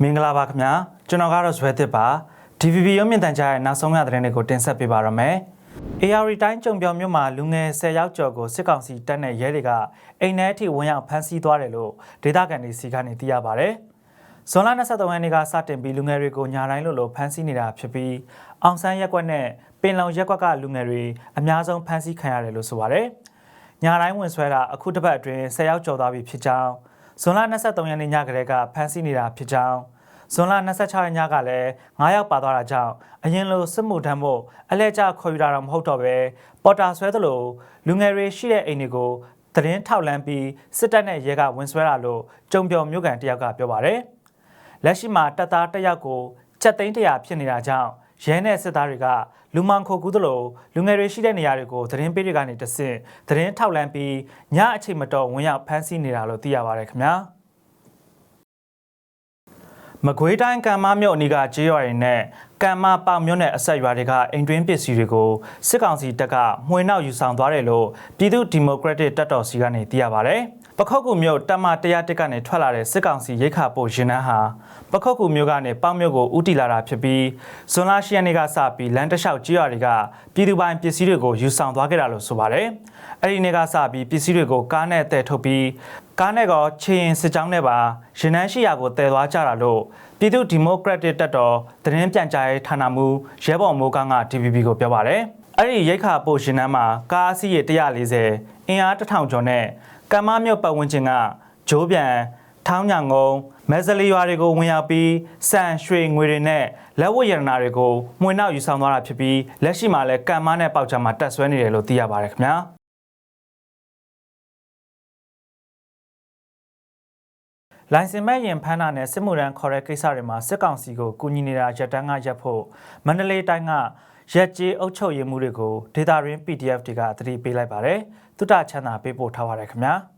မင်္ဂလာပါခင်ဗျာကျွန်တော်ကတော့ဇွဲသစ်ပါ DVB ရုပ်မြင်သံကြားရဲ့နောက်ဆုံးရသတင်းတွေကိုတင်ဆက်ပေးပါရမယ် AR တိုင်းကြုံပြောင်မြို့မှာလူငယ်10ယောက်ကျော်ကိုစစ်ကောင်စီတပ်နဲ့ရဲတွေကအိမ်ထဲအထိဝင်ရောက်ဖမ်းဆီးသွားတယ်လို့ဒေသခံတွေစီကနေသိရပါဗျဇွန်လ23ရက်နေ့ကစတင်ပြီးလူငယ်တွေကိုညာတိုင်းလို့လို့ဖမ်းဆီးနေတာဖြစ်ပြီးအောင်ဆန်းရက်ကွက်နဲ့ပင်လုံရက်ကွက်ကလူငယ်တွေအများဆုံးဖမ်းဆီးခံရတယ်လို့ဆိုပါတယ် ညာတိုင်းဝင်ဆွဲတာအခုတစ်ပတ်အတွင်း10ယောက်ကျော်သွားပြီဖြစ်ကြောင်းဇွန်လ23ရက်နေ့ညကလေးကဖမ်းဆီးနေတာဖြစ်ကြောင်းဇွန်လ26ရက်ညကလည်း9ယောက်ပါသွားတာကြောင့်အရင်လိုစစ်မှုထမ်းဖို့အလဲကျခေါ်ယူတာတော့မဟုတ်တော့ပဲပေါ်တာဆွဲသလိုလူငယ်တွေရှိတဲ့အိမ်တွေကိုသတင်းထောက်လန်းပြီးစစ်တပ်နဲ့ရဲကဝင်ဆွဲတာလို့ကြုံပြော်မြို့ကန်တယောက်ကပြောပါတယ်။လက်ရှိမှာတပ်သားတစ်ယောက်ကိုချက်သိန်းတရာဖြစ်နေတာကြောင့် ရဲနဲ့စစ်သားတွေကလူမှန်ခိုကူးသလိုလူငယ်တွေရှိတဲ့နေရာတွေကိုသတင်းပေးတွေကနေတဆင့်သတင်းထောက်လန်းပြီးညအချိန်မတော်ဝင်ရောက်ဖမ်းဆီးနေတာလို့သိရပါတယ်ခင်ဗျာ။မကွေးတိုင်းကံမမြို့အနီးကကြေးရွာတွေနဲ့ကံမပေါင်မြို့နယ်အဆက်ရွာတွေကအိမ်တွင်းပစ္စည်းတွေကိုစစ်ကောင်စီတပ်ကမှွေနောက်ယူဆောင်သွားတယ်လို့ပြည်သူ့ဒီမိုကရက်တစ်တပ်တော်စီကနေသိရပါဗျ။ ပခောက်ကူမြို့တပ်မ101ကနေထွက်လာတဲ့စစ်ကောင်စီရိတ်ခါပို့ရင်နှန်းဟာပခောက်ကူမြို့ကနေပေါင်မြို့ကိုဦးတည်လာတာဖြစ်ပြီးဇွန်လ10ရက်နေ့ကစပြီးလမ်းတစ်လျှောက်ကြေးရွာတွေကပြည်သူပိုင်ပစ္စည်းတွေကိုယူဆောင်သွားခဲ့တာလို့ဆိုပါတယ်။အဲ့ဒီနေ့ကစပြီးပစ္စည်းတွေကိုကားနဲ့တည်ထုတ်ပြီးကားနဲ့ကချေရင်စစ်ကြောင်းနဲ့ပါရင်နှန်းရှိရာကိုတည်သွားကြတာလို့ပြည်သူ့ဒီမိုကရက်တစ်တပ်တော်သတင်းပြန်ကြားရေးဌာနမှူးရဲဘော်မိုးကန်းက DVB ကိုပြောပါတယ်။အဲ့ဒီရိတ်ခါပို့ရှင်နန်းမှာကားအစီးရေ140အင်အား1000ကျော်နဲ့ ကမ္မမြို့ပတ်ဝန်းကျင်ကဂျိုးပြန်ထောင်းညံငုံမဲဇလီရွာတွေကိုဝင်ရောက်ပြီးစံရွှေငွေတွေနဲ့လက်ဝတ်ရတနာတွေကိုမှွေနောက်ယူဆောင်သွားတာဖြစ်ပြီးလက်ရှိမှာလည်းကံမနဲ့ပေါက်ချမှာတက်ဆွဲနေတယ်လို့သိရပါတယ်ခင်ဗျာ။လိုင်စင်မဲ့ရင်ဖမ်းတာနဲ့စစ်မှုရန်ခေါ်တဲ့ကိစ္စတွေမှာစစ်ကောင်စီကိုကူညီနေတာရက်တန်းကရက်ဖို့မန္တလေးတိုင်းက ရက်ကြီးအုပ်ချုပ်ရေးမှုတွေကိုဒေတာရင်း PDF တွေကသတိပေးလိုက်ပါတယ်။တုတချမ်းသာပေးပို့ထားပါတယ်ခင်ဗျာ။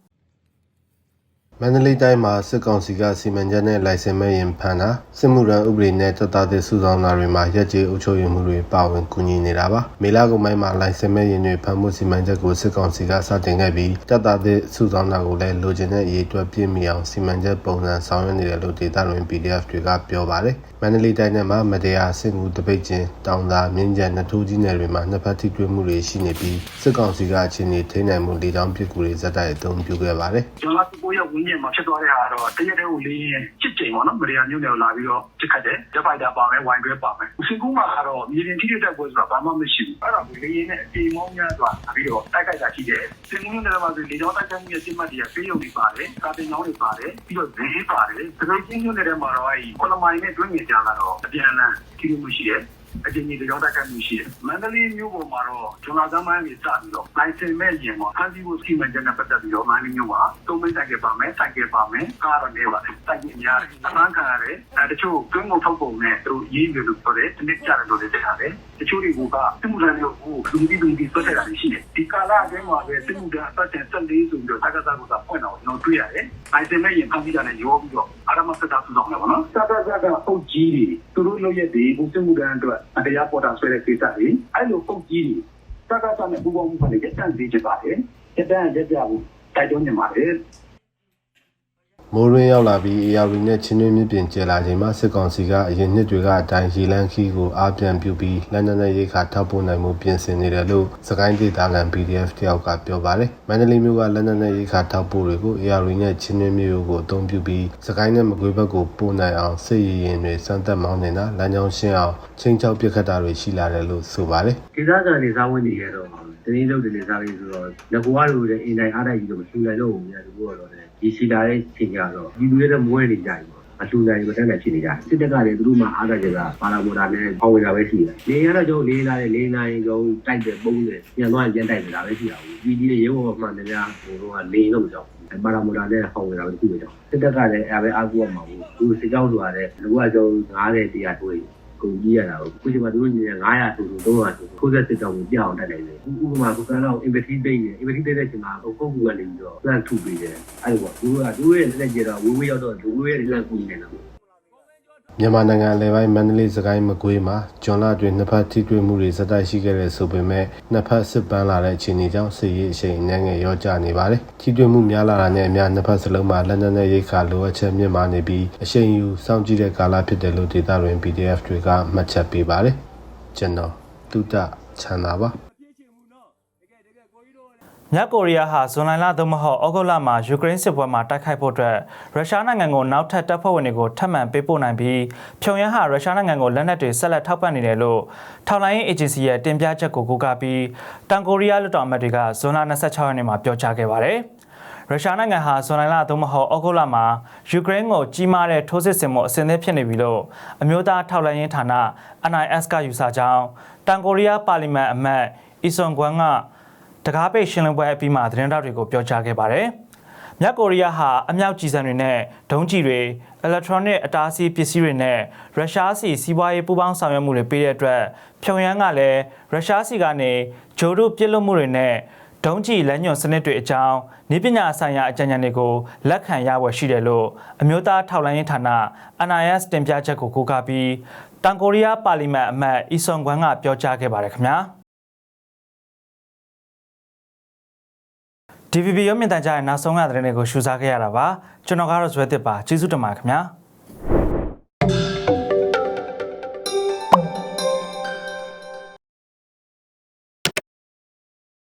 မန္တလေးတိုင်းမှာစစ်ကောင်စီကစီမံချက်နဲ့လိုင်စင်မဲ့ရင်ဖမ်းတာစစ်မှုရန်ဥပဒေနဲ့တပ်သားတွေစုဆောင်တာတွေမှာရက်ကျေးအုပ်ချုပ်ရေးမှုတွေပါဝင်ကူညီနေတာပါမေလကုံပိုင်းမှာလိုင်စင်မဲ့ရင်တွေဖမ်းမှုစီမံချက်ကိုစစ်ကောင်စီကစတင်ခဲ့ပြီးတပ်သားတွေစုဆောင်တာကိုလည်းလိုချင်တဲ့ရေးအတွက်ပြည့်မီအောင်စီမံချက်ပုံစံဆောင်ရွက်နေတယ်လို့ဒေသတွင် PDF တွေကပြောပါတယ်မန္တလေးတိုင်းထဲမှာမတရားစစ်မှုတပိတ်ကျင်တောင်သာမြင်းကြံနှစ်ထိုးကြီးနယ်တွေမှာနှစ်ဖက်ထိတွေ့မှုတွေရှိနေပြီးစစ်ကောင်စီကအခြေအနေထိန်းနိုင်မှုလေကြောင်းပစ်ကူတွေဇက်တိုက်အသုံးပြုခဲ့ပါတယ်ကျွန်တော်ကကိုရက်ဝင်းကျင်မှာဖြစ်သွားတဲ့ဟာကတော့တရက်တည်းကိုလေးရင်ချစ်ကြိမ်ပေါ့နော်မရိယာမျိုးတွေကိုလာပြီးတော့ချစ်ခတ်တယ်ဂျက်ဖိုက်တာပါမယ်ဝိုင်တွဲပါမယ်စင်ကူးမှာကတော့မြေပြင်ထိတဲ့တိုက်ပွဲဆိုတာဘာမှမရှိဘူးအဲ့ဒါကိုလေးရင်နဲ့အပြေမောင်းများစွာလာပြီးတော့တိုက်ခိုက်တာရှိတယ်စင်ကူးမျိုးတွေမှာဆိုလေကြောင်းတိုက်ခိုက်မှုရဲ့စိတ်မှတ်တွေကပေးရုံတွေပါတယ်ကာတင်ကြောင်းတွေပါတယ်ပြီးတော့ဇင်းပါတယ်တကယ်ချင်းမျိုးတွေမှာတော့အဲ့ဒီကိုလမိုင်းနဲ့တွင်းငင်ကြတာတော့အပြန်အလှန်ထိမှုရှိတယ် အကျဉ်းကြီးကြောင်းတက်ခတ်မှုရှိတယ်။မန္တလေးမြို့ပေါ်မှာတော့ဂျွန်လာသမိုင်းကြီးစပြီးတော့လိုင်စင်မဲ့ရင်ပေါ့ဖန်စီဖို့စီမံချက်နဲ့ပတ်သက်ပြီးတော့မန္တလေးမြို့မှာသုံးမိတ်ဆိုင်ကပါမယ်ဆိုင်ကပါမယ်ကားတော့နေပါတယ်ဆိုင်ကများအမှန်ခံရတယ်အဲတချို့တွင်းကုန်ထုတ်ပုံနဲ့သူတို့ရေးပြီးလို့ပြောတယ်တနစ်ကြတယ်လို့လည်းသိရတယ်တချို့တွေကစစ်မှုထမ်းတွေကိုလူကြီးလူကြီးဆွဲထည့်တာရှိတယ်ဒီကာလအတွင်းမှာပဲစစ်မှုထမ်းအသက်14ဆိုပြီးတော့တက္ကသိုလ်ကဖွင့်တော့ကျွန်တော်တွေ့ရတယ်လိုင်စင်မဲ့ရင်ဖန်စီတာနဲ့ရောပြီးတော့အာရမစတာစုဆောင်တယ်ပေါ့နော်စတာစတာအုပ်ကြီးတွေသူတို့လုပ်ရက်တွေဘုစစ်မှုထမ်းအတွက်အတရားပေါ်တာဆွဲတဲ့ကိစ္စတွေအဲ့လိုပုံကြီးတွေစကားစနဲ့ပူပေါင်းမှုတွေရက်တန့်စေချင်ပါတယ်ရက်တန့်ရက်ပြဖို့တိုက်တွန်းနေပါတယ် မိုးရင်းရောက်လာပြီးအေယာဝီနဲ့ချင်းတွင်းမြစ်ပြင်ကျဲလာချိန်မှာစစ်ကောင်စီကအရင်နှစ်တွေကအတိုင်းရေလန်းခီးကိုအားပြန်ပြုပြီးလက်နက်နဲ့ရိတ်ခါထောက်ပို့နိုင်မှုပြင်ဆင်နေတယ်လို့စကိုင်းဒေသခံ PDF တယောက်ကပြောပါတယ်။မန္တလေးမြို့ကလက်နက်နဲ့ရိတ်ခါထောက်ပို့တွေကိုအေယာဝီနဲ့ချင်းတွင်းမြို့ကိုအသုံးပြုပြီးစကိုင်းနဲ့မကွေးဘက်ကိုပို့နိုင်အောင်စစ်ရည်ရင်တွေစမ်းသပ်မောင်းနေတာလမ်းကြောင်းရှင်းအောင်ချင်းချောက်ပစ်ခတ်တာတွေရှိလာတယ်လို့ဆိုပါတယ်။ဒေသခံနေစားဝင်နေရတော့ တရင်လုံးတွေစားပြီးဆိုတော့ငကွားတို့လည်းအင်တိုင်းအားတိုက်ကြီးတော့မလှူနိုင်တော့ဘူးများဒီလိုတော့လည်းဒီစီလာတဲ့ချိန်ကြတော့ဒီလူတွေလည်းမွဲနေကြဘူးအလှူနိုင်မတတ်နိုင်ဖြစ်နေကြစစ်တပ်ကလည်းသူတို့မှအားရကြတာပါလာမော်တာနဲ့ပေါဝင်တာပဲရှိတယ်။နေရတော့ကျွန်တော်လေးလာတယ်လေးနိုင်ကျွန်တော်တိုက်တယ်ပုံးတယ်ပြန်သွားပြန်တိုက်နေတာပဲရှိတာဘူး။ဒီကြီးရေဘောမှန်တယ်များဟိုတော့လေတော့မကြောက်ဘူး။ပါလာမော်တာနဲ့ပေါဝင်တာပဲရှိတယ်ကြောက်။စစ်တပ်ကလည်းအဲပဲအားကိုးရမှာဘူး။သူစစ်ကြောင်းဆိုတာလည်းလူကကျွန်တော်90တရားတွေး ကုန်ကြီးရတာကိုခုချိန်မှာတို့ညီ900ဆိုဆို300ဆိုခိုးသက်စစ်တောင်ကိုပြအောင်တက်နိုင်တယ်ဥပမာကုကန်းတော့ inventory သိနေ inventory သိတဲ့ချိန်မှာကိုကုတ်ကူကနေပြီးတော့ plan ထုပေးတယ်အဲ့လိုပေါ့သူကသူရဲ့လက်ကြတော့ဝေးဝေးရောက်တော့လူဝေးရဲ့လက်ကူနေတယ် မြန်မာနိုင်ငံအလဲပိုင်းမန္တလေးစကိုင်းမကွေးမှာဂျွန်လအတွင်းနှစ်ဖက်ထိတွေ့မှုတွေစတိုက်ရှိခဲ့တဲ့ဆိုပေမဲ့နှစ်ဖက်စစ်ပန်းလာတဲ့အခြေအနေကြောင့်စစ်ရေးအရှိန်အနှံ့ငယ်ရောကျနေပါတယ်။ထိတွေ့မှုများလာတာနဲ့အများနှစ်ဖက်စလုံးမှာလက်နက်နဲ့ရိတ်ခါလိုအပ်ချက်မြင့်မားနေပြီးအရှိန်ယူစောင့်ကြည့်တဲ့ကာလဖြစ်တယ်လို့ဒေသတွင် PDF တွေကမှတ်ချက်ပေးပါတယ်။ကျွန်တော်တုဒ္ဒချမ်းသာပါ မြောက်ကိုရီးယားဟာဇွန်လလသို့မဟုတ်ဩဂုတ်လမှာယူကရိန်းစစ်ပွဲမှာတိုက်ခိုက်ဖို့အတွက်ရုရှားနိုင်ငံကိုနောက်ထပ်တပ်ဖွဲ့ဝင်တွေကိုထပ်မံပေးပို့နိုင်ပြီးပြုံယမ်းဟာရုရှားနိုင်ငံကိုလက်နက်တွေဆက်လက်ထောက်ပံ့နေတယ်လို့ထောက်လိုင်းရေးအေဂျင်စီရဲ့တင်ပြချက်ကိုကိုးကားပြီးတောင်ကိုရီးယားလွှတ်တော်အမတ်တွေကဇွန်လ26ရက်နေ့မှာပြောကြားခဲ့ပါတယ်။ရုရှားနိုင်ငံဟာဇွန်လလသို့မဟုတ်ဩဂုတ်လမှာယူကရိန်းကိုကြီးမားတဲ့ထိုးစစ်ဆင်မှုအဆင်သင့်ဖြစ်နေပြီလို့အမျိုးသားထောက်လိုင်းရေးဌာန NIS ကယူဆကြောင်းတောင်ကိုရီးယားပါလီမန်အမတ်အီဆွန်ဂွမ်က တကားပိတ်ရှင်းလင်းပွဲအပြီးမှာသတင်းတောက်တွေကိုပြောကြားခဲ့ပါတယ်။မြောက်ကိုရီးယားဟာအမြောက်ကြီးစံတွေနဲ့ဒုံးကျည်တွေအီလက်ထရောနစ်အတားအဆီးပစ္စည်းတွေနဲ့ရုရှားစီစီးပွားရေးပူးပေါင်းဆောင်ရွက်မှုတွေပေးတဲ့အတွက်ပြုံယမ်းကလည်းရုရှားစီကနေဂျိုဒိုပြစ်လွတ်မှုတွေနဲ့ဒုံးကျည်လက်ညွန်စနစ်တွေအကြောင်းဤပညာဆိုင်ရာအကြံဉာဏ်တွေကိုလက်ခံရဝယ်ရှိတယ်လို့အမျိုးသားထောက်လှမ်းရေးဌာန NIS တင်ပြချက်ကိုကိုးကားပြီးတန်ကိုရီးယားပါလီမန်အမတ်အီဆွန်ဂွမ်ကပြောကြားခဲ့ပါတယ်ခင်ဗျာ။ DVB ရုပ်မြင်သံကြားရဲ့နောက်ဆုံးရသတင်းတွေကိုရှုစားခဲ့ရတာပါကျွန်တော်ကတော့ဇွဲတစ်ပါကျေးဇူးတင်ပါတယ်ခင်ဗျာ။